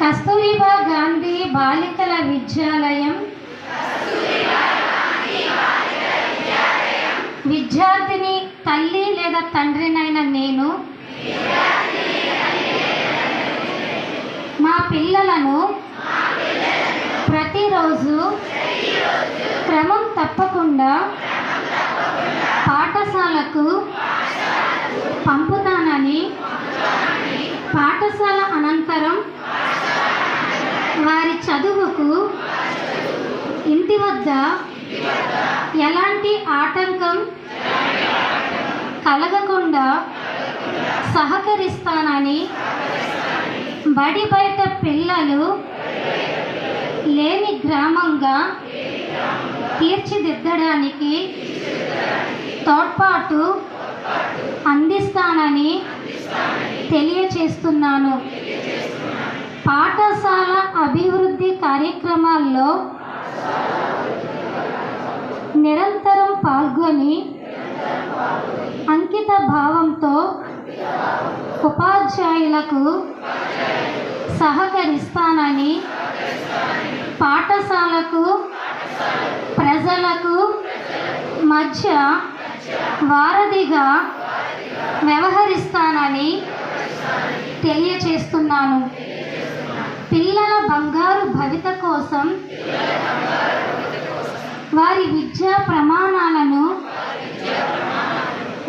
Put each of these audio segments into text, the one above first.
కస్తూరిబా గాంధీ బాలికల విద్యాలయం. విద్యార్థిని తల్లి లేదా తండ్రినైన నేను. మా పిల్లలను ప్రతిరోజు క్రమం తప్పకుండా పాఠశాలకు పంపుతానని పాఠశాల అనంతరం వారి చదువుకు ఇంటి వద్ద ఎలాంటి ఆటంకం కలగకుండా సహకరిస్తానని బడి బయట పిల్లలు లేని గ్రామంగా తీర్చిదిద్దడానికి తోడ్పాటు అందిస్తానని తెలియచేస్తున్నాను. పాఠశాల అభివృద్ధి కార్యక్రమాల్లో నిరంతరం పాల్గొని అంకిత భావంతో ఉపాధ్యాయులకు సహకరిస్తానని పాఠశాలకు ప్రజలకు మధ్య వారధిగా వ్యవహరిస్తానని తెలియచేస్తున్నాను. పిల్లల బంగారు భవిత కోసం వారి విద్యా ప్రమాణాలను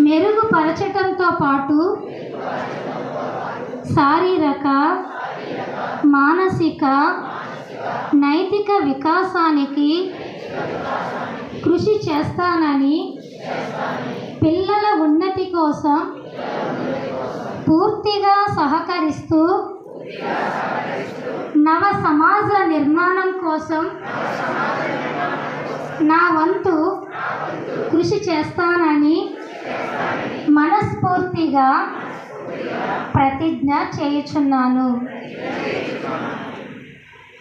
మెరుగుపరచటంతో పాటు శారీరక మానసిక నైతిక వికాసానికి కృషి చేస్తానని పిల్లల ఉన్నతి కోసం పూర్తిగా సహకరిస్తూ నవ సమాజ నిర్మాణం కోసం నా వంతు కృషి చేస్తానని మనస్ఫూర్తిగా ప్రతిజ్ఞ చేయుచున్నాను.